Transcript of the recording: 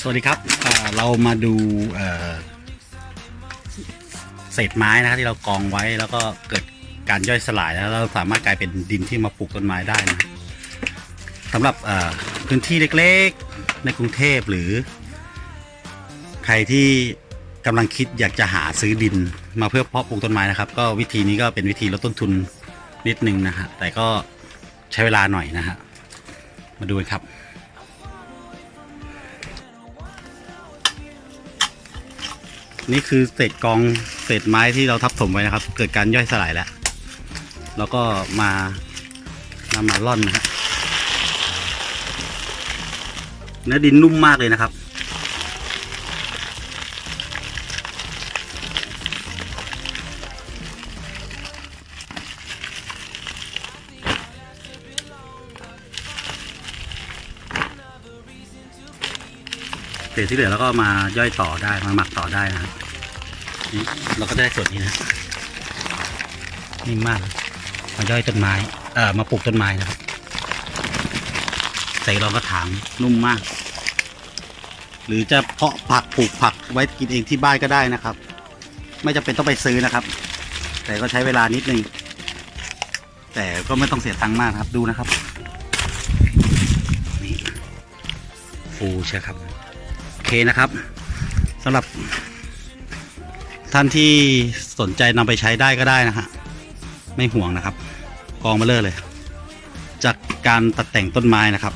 สวัสดีครับเรามาดูเเศษไม้นะครับที่เรากองไว้แล้วก็เกิดการย่อยสลายแล้วเราสามารถกลายเป็นดินที่มาปลูกต้นไม้ได้นะสำหรับพื้นที่เล็กๆในกรุงเทพหรือ ใครที่กำลังคิดอยากจะหาซื้อดินมาเพื่อเพาะปลูกต้นไม้นะครับ ก็วิธีนี้ก็เป็นวิธีลดต้นทุนนิดนึงนะฮะแต่ก็ใช้เวลาหน่อยนะฮะ มาดูกันครับ นี่คือเศษกองเศษไม้ที่เราทับถมไว้นะครับ เกิดการย่อยสลายแล้ว แล้วก็มานำมาร่อนนะฮะเนื้อดินนุ่มมากเลยนะครับ ศษที่เหลือแล้วก็มาย่อยต่อได้มาหมักต่อได้นะครับนี่เราก็ได้ส่วนนี้นะนิ่มมากมาย่อยต้นไม้เอ่อมาปลูกต้นไม้นะครับใส่รองกระถางนุ่มมาก หรือจะเพาะผักปลูกผักไว้กินเองที่บ้านก็ได้นะครับ ไม่จำเป็นต้องไปซื้อนะครับ แต่ก็ใช้เวลานิดนึงแต่ก็ไม่ต้องเสียตังค์มากครับดูนะครับ นี่ฟูใช่ครับ เคนะครับสำหรับ ท่านที่สนใจนำไปใช้ได้ก็ได้นะฮะไม่ห่วงนะครับ กองมาเลอเลย จากการตัดแต่งต้นไม้นะครับ